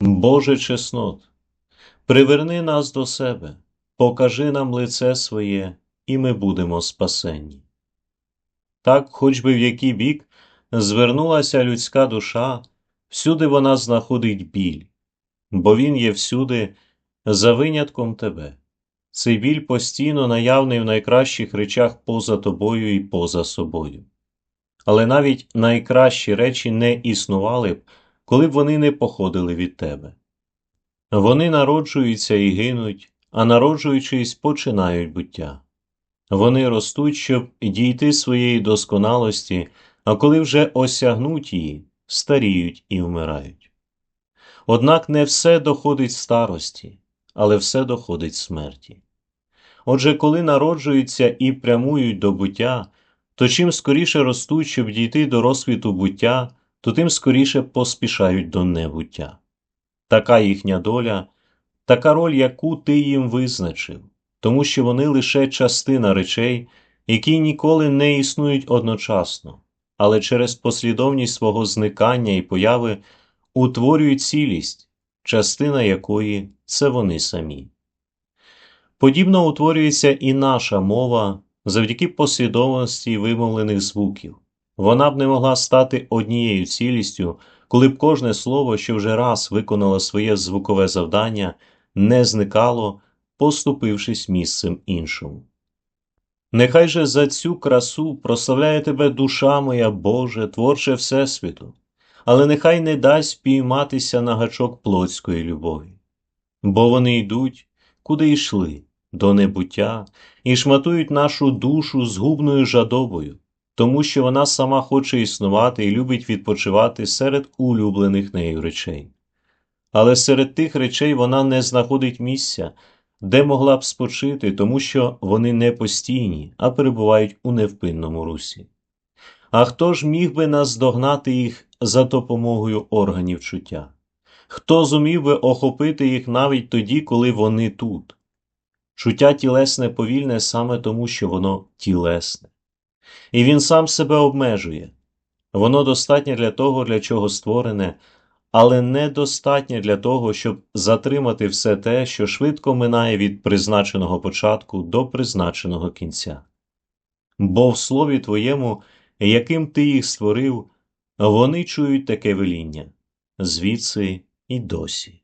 Боже чеснот, приверни нас до себе, покажи нам лице своє, і ми будемо спасенні. Так, хоч би в який бік звернулася людська душа, всюди вона знаходить біль, бо він є всюди за винятком тебе. Цей біль постійно наявний в найкращих речах поза тобою і поза собою. Але навіть найкращі речі не існували б, коли б вони не походили від тебе. Вони народжуються і гинуть, а народжуючись, починають буття. Вони ростуть, щоб дійти своєї досконалості, а коли вже осягнуть її, старіють і вмирають. Однак не все доходить старості, але все доходить смерті. Отже, коли народжуються і прямують до буття, то чим скоріше ростуть, щоб дійти до розквіту буття, то тим скоріше поспішають до небуття. Така їхня доля, така роль, яку ти їм визначив, тому що вони лише частина речей, які ніколи не існують одночасно, але через послідовність свого зникання і появи утворюють цілість, частина якої це вони самі. Подібно утворюється і наша мова завдяки послідовності вимовлених звуків. Вона б не могла стати однією цілістю, коли б кожне слово, що вже раз виконало своє звукове завдання, не зникало, поступившись місцем іншому. Нехай же за цю красу прославляє тебе душа моя Боже, творче Всесвіту, але нехай не дасть пійматися на гачок плотської любові, бо вони йдуть, куди йшли, до небуття, і шматують нашу душу згубною жадобою, тому що вона сама хоче існувати і любить відпочивати серед улюблених нею речей. Але серед тих речей вона не знаходить місця, де могла б спочити, тому що вони не постійні, а перебувають у невпинному русі. А хто ж міг би наздогнати їх за допомогою органів чуття? Хто зумів би охопити їх навіть тоді, коли вони тут? Чуття тілесне повільне саме тому, що воно тілесне. І він сам себе обмежує. Воно достатнє для того, для чого створене, але недостатнє для того, щоб затримати все те, що швидко минає від призначеного початку до призначеного кінця. Бо в слові твоєму, яким ти їх створив, вони чують таке веління звідси і досі.